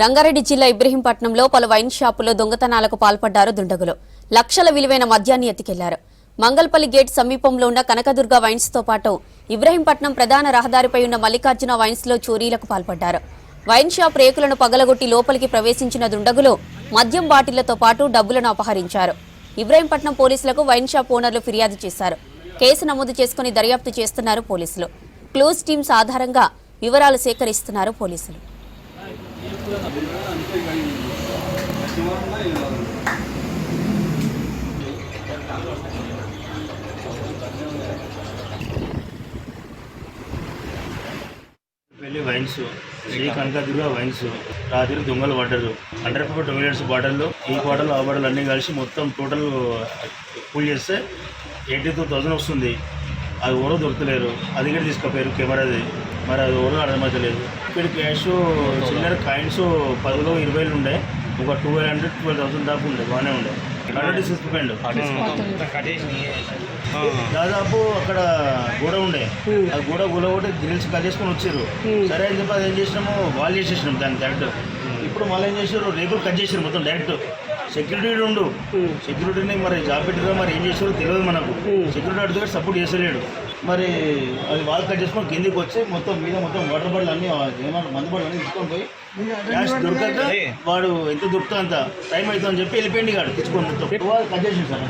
రంగారెడ్డి జిల్లా ఇబ్రహీంపట్నంలో పలు వైన్ షాపుల్లో దొంగతనాలకు పాల్పడ్డారు దుండగులు. లక్షల విలువైన మద్యాన్ని ఎత్తికెళ్ళారు. మంగల్పల్లి గేట్ సమీపంలో ఉన్న కనకదుర్గ వైన్స్తో పాటు ఇబ్రహీంపట్నం ప్రధాన రహదారిపై ఉన్న మల్లికార్జున వైన్స్లో చోరీలకు పాల్పడ్డారు. వైన్ షాప్ రేకులను పగలగొట్టి లోపలికి ప్రవేశించిన దుండగులు మద్యం బాటిళ్ళతో పాటు డబ్బులను అపహరించారు. ఇబ్రహీంపట్నం పోలీసులకు వైన్ షాప్ ఓనర్లు ఫిర్యాదు చేశారు. కేసు నమోదు చేసుకుని దర్యాప్తు చేస్తున్నారు పోలీసులు. క్లోజ్ టీమ్స్ ఆధారంగా వివరాలు సేకరిస్తున్నారు పోలీసులు. వెళ్ళి వైన్స్ శ్రీ కనకదుర్గ వైన్స్ రాత్రి దొంగలు పడ్డారు. Hundred fifty two minutes bottle ఈ బాటిల్ ఆ బాటిల్ అన్నీ కలిసి మొత్తం టోటల్ పూల్ చేస్తే ఎయిటీ టూ థౌజండ్ వస్తుంది. అది ఎవరో దొరకలేరు అది కూడా తీసుకుపోయారు కెమెరాది. మరి అది ఎవరో అర్థమవుతలేదు ఇక్కడ క్యాష్ చిల్లర కాయిన్స్ పదిలో ఇరవైలు ఉండే ఒక ట్వెల్వ్ హండ్రెడ్ ట్వెల్వ్ థౌసండ్ దాకా ఉండే బాగానే ఉండే. హండ్రెడ్ తీసుకుపోయిండు దాదాపు అక్కడ గోడ ఉండే. ఆ గోడ గోడ ఒకటి గ్రిల్స్ కట్ చేసుకొని వచ్చారు సరే అని చెప్పి అది ఏం చేసినాము? వాళ్ళు చేసేసినాం దాన్ని డైరెక్ట్ ఇప్పుడు మళ్ళీ ఏం చేశారు రేకులు కట్ చేసారు మొత్తం డైరెక్ట్ సెక్యూరిటీ ఉండు. సెక్యూరిటీని మరి జాబ్ పెట్టిరా మరి ఏం చేసారో తెలియదు మనకు. సెక్యూరిటీ అడుగుతాడు సపోర్ట్ చేసలేడు మరి అది వాళ్ళు కట్ చేసుకొని కిందికి వచ్చి మొత్తం మీద మొత్తం వాటర్ బాటిల్ అన్ని మందు బాటిల్ అన్ని తీసుకొని పోయి క్యాష్ దొరకక వాడు ఎంత దొరుకుతా అంత టైం అవుతుందని చెప్పి వెళ్ళిపోయింది కాడు తెచ్చుకొని మొత్తం. వాళ్ళు కట్ చేసిండు సార్.